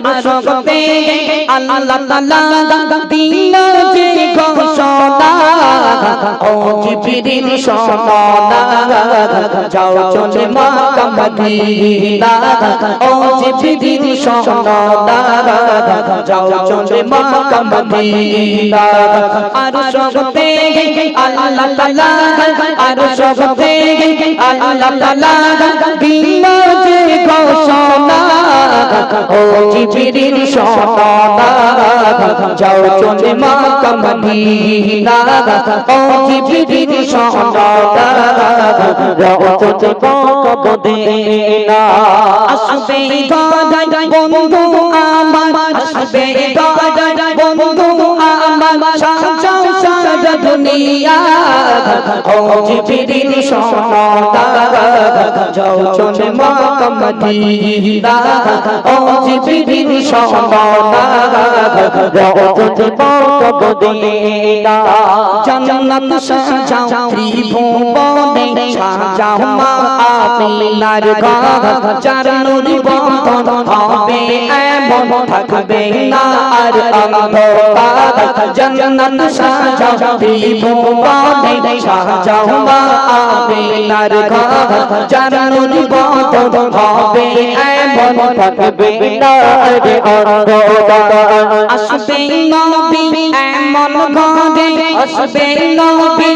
আর সগতে আল্লাহ তাআলা দিল যে ঘোষণা ও জিবরিল শোনা যাও চলে মক্কা মদিনা ও জিবরিল শোনা যাও চলে মক্কা মদিনা আর সগতে আল্লাহ তাআলা আর সগতে আল্লাহ তাআলা দিল যে ঘোষণা ও জিবরিল শোনা যাও চলে মক্কা মদিনা ও জিবরিল শোনা যাও চলে আসবে দাদাই বন্ধু আমার আসবে দাদাই দুনিয়া। ও জিবরিল শোনা যাও চলে মক্কা মদিনা ও জিবরিল শোনা যাও চলে মদিনা জান্নাত সাজাও ত্রিভুবনে। সাজাও মা আমিনার ঘর। চার বন্ধন হবে এমন থাকবে না আর অন্ধকার। জান্নাত সাজাও ত্রিভুবনে সাজাও মা আমিনার ঘর। চার নুরি হবে, এমন থাকবে না আর অন্ধকার। আসবে নবী, এমন ঘরে। আসবে নবী,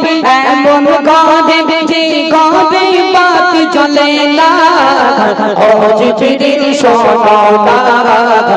এমন ঘরে। যে ঘরে বাতি জ্বলে না ও জিবরিল শোনা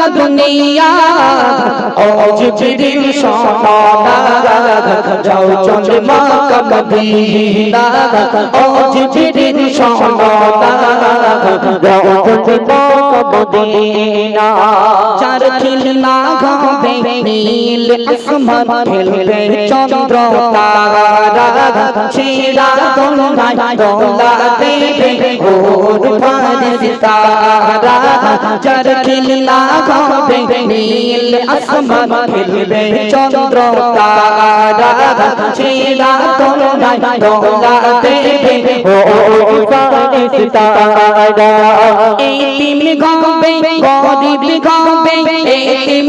সারা দুনিয়া। ও জিবরিল শোনা যাও জিবরিল যাও চলে মক্কা মদিনা চার খিলনা গাবে নীল আসমান চন্দ্র তারা। দোলা দেবে তারা চার খিলনা গাবে নীল আসমান খেলবে চন্দ্র তারা ছিরা দোলাই দোলা দেবে ওর ফারিস তারা এই তিন গাবে গরিব গাবে এই তিন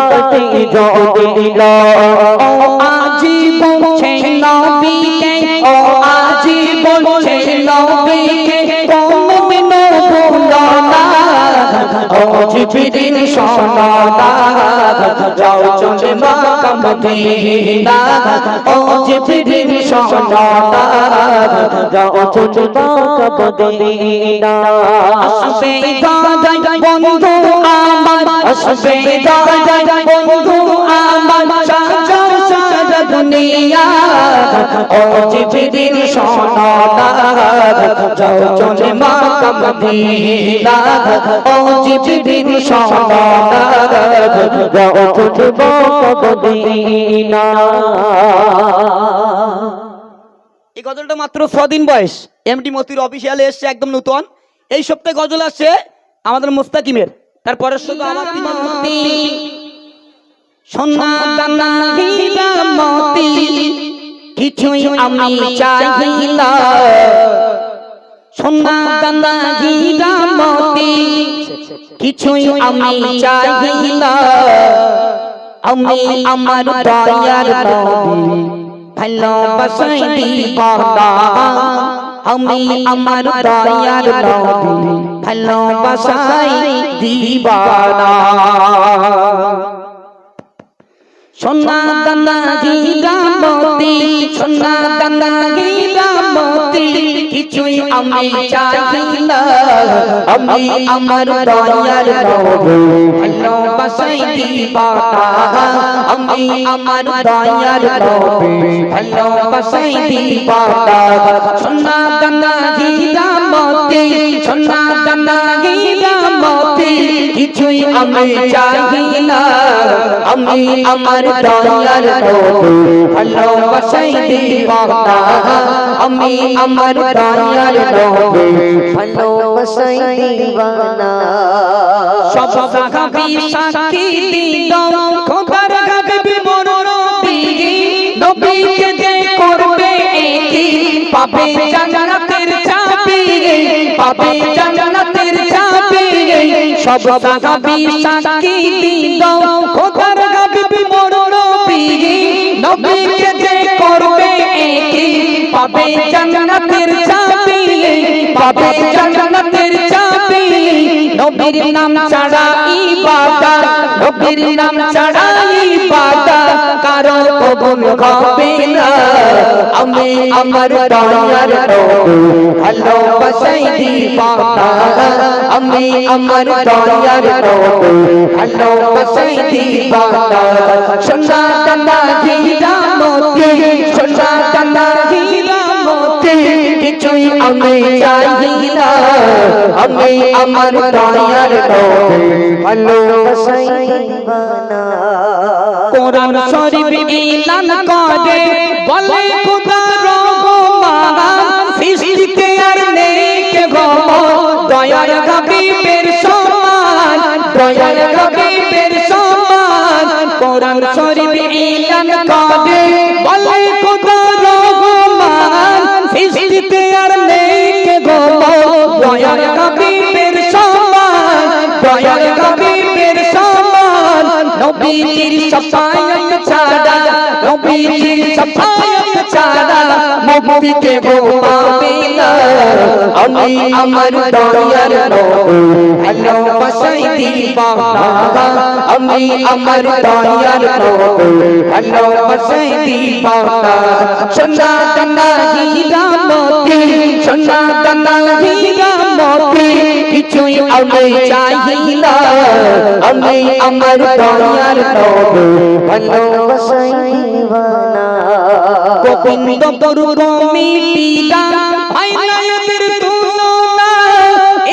জ্বলিলা ও আজি পৌঁছে নবীকে ও আজি পৌঁছে নবীকে কোন ভুলো না ও জিবরিল শোনা যাও চলে মক্কা মদিনা ও জিবরিল শোনা যাও চলে মক্কা মদিনা আসবে দাদা বন্ধু এই গজলটা মাত্র ছদিন বয়স। এমডি মতির অফিসিয়ালে এসছে একদম নতুন। এই সপ্তাহে গজল আসছে আমাদের মুস্তাকিমের। তারপরের শুধু আমার মতি। মতি কিছুই আমি চাই না সোনা দানা হীরা মতি কিছুই আমি আমি আমার দয়ার নবী ভালোবাসাই দিবানা আমি আমার দয়ার নবী ভালোবাসাই দিবানা। সোনা দানা হীরা মতি সোনা দানা হীরা মতি কিছুই আমি চাই না আমি আমার দয়ার নবী ভালোবাসাই দিবানা আমি আমার দয়ার নবী ভালোবাসাই দিবানা সোনা দানা হীরা সোনা দানা হীরা মতি কিছুই আমি চাই না আমি আমার দয়ার নবী ভালোবাসাই দিবানা আমি আমার দয়ার নবী ভালোবাসাই দিবানা সব সাহাবী সাক্ষী দিল খোদার গাবে মোর নবী নবীকে যে করবে একি পাবে জান্নাতের চাবি পাবে জান্নাতের চাবি সব সাহাবী সাক্ষী দিল খোদার গাবে মোর নবী নবীকে যে করবে একি, পাবে জান্নাতের চাবি নাম ছাড়া কবুল হবে না আমি আমার দয়ার নবী ভালোবাসাই দিবানা আমি আমার দয়ার নবী ভালোবাসাই দিবানা সোনা দানা হীরা মতি সোনা দানা হীরা মতি কিছুই আমি চাই আমি আমার দয়ার নবী ভালোবাসাই কোরআন শরীফ ইলান করে, বলে খোদা রহমান সৃষ্টিতে আর নেই কে ভমর দয়ার হাবিবের সমান দয়ার হাবিবের সমান কোরআন শরীফ ইলান করে, বলে নবীজির সফায়ত ছাড়া নবীজির সফায়ত ছাড়া মুক্তিকে গো পাবে না আমি আমার দয়ার ভালোবাসাই দিবানা আমি কিছুই আমি চাই না আমি আমার দয়ার নবী। ভালোবাসাই দিবানা গোবিন্দ গুরু কমিটিরা ভাই না এদের তুলনা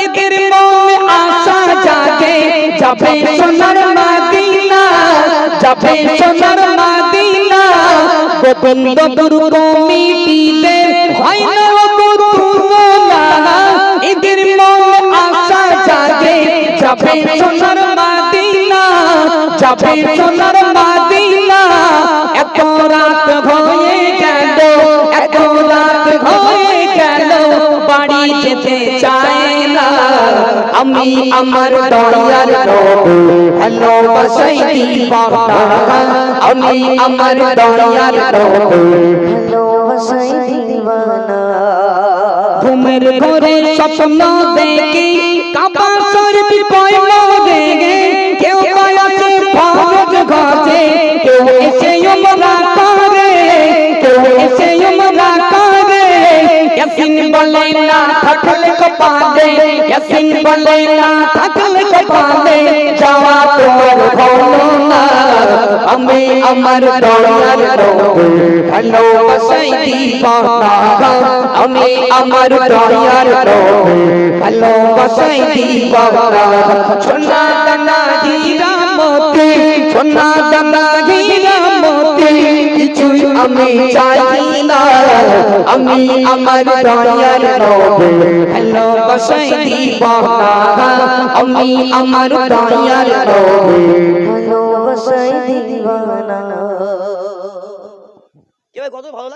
এদের মনে আশা জাগে, যাবে সোনার মাদিনা, যাবে সোনার মাদিনা। গোবিন্দ গুরু কমিটিদের ভাই যাবে সোনার মাদিনা যাবে সোনার মাদিনা। এত রাত হয়ে গেল এত রাত হয়ে গেল বাড়ি যেতে চায় না। আমি আমার দয়ার নবী ভালোবাসাই দিবানা আমি আমার দয়ার নবী ভালোবাসাই দিবানা ঘুমের ঘরে স্বপ্ন দেখি কাবা শরীফ পয়ল দেখে কেউ কয়াছে ফরজ ঘটে, কেউ এসে উমরা করে, কেউ এসে উমরা করে। ইয়াসিন বলে, না থাকলে কপালে। ইয়াসিন বলে, না থাকলে কপালে। আমি আমার দয়ার নবী ভালোবাসাই দিবানা আমি আমার দয়ার নবী ভালোবাসাই দিবানা সোনা দানা হীরা মতি সোনা দানা হীরা মতি কিছুই আমি চাই না আমি আমার দয়ার নবী ভালোবাসাই দিবানা আমি আমার দয়ার নবী ভালোবাসাই দিবানা। এবার কত ভালো